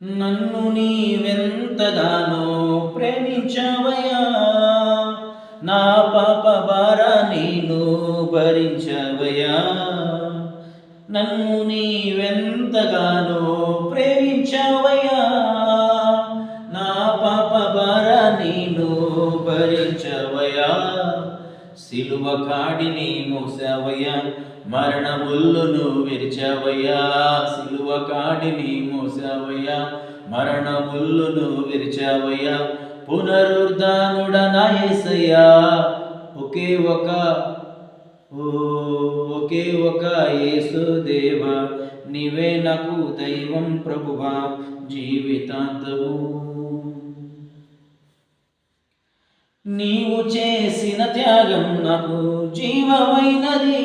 నన్ను నీవెంతగానో ప్రేమించవయా నా పాప బార నేను భరించవయా నన్ను నీవెంతగానో ప్రేమించవయా నా పాప బార నేను భరించవయా సిలువ కాడిని మోసావయ్యా మరణ బుల్లును విరిచావయ్యా. సిలువ కాడిని మోసావయ్యా మరణ బుల్లును విరిచావయ్యా. పునరుద్ధానుడనాయసయ్యా ఒకే ఒక ఓ ఒకే ఒక యేసుదేవ నీవే నాకు దైవం ప్రభువా. జీవితాంతము నీవు చేసిన త్యాగం నాకు జీవమైనది.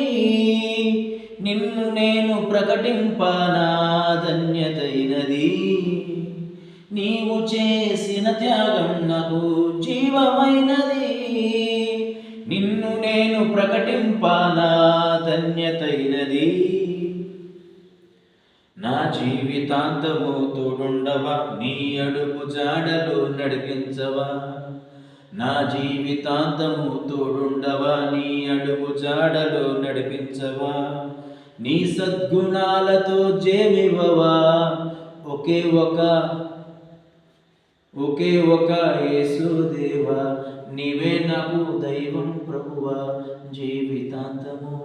నిన్ను నేను ప్రకటింపనా ధన్యతైనది. నీవు చేసిన త్యాగం నాకు జీవమైనది. నిన్ను నేను ప్రకటింపనా ధన్యతైనది. నా జీవితాంతము తోడుండవా? నీ అడుగు జాడలు నడిపించవా? నా జీవితాంతము తోడుండవా నీ అడుగు జాడలో నడిపించవా? నీ సద్గుణాలతో జేమివవా ఒకే ఒక ఒకే ఒక యేసుదేవా నీవే నాకు దైవం ప్రభువా జీవితాంతము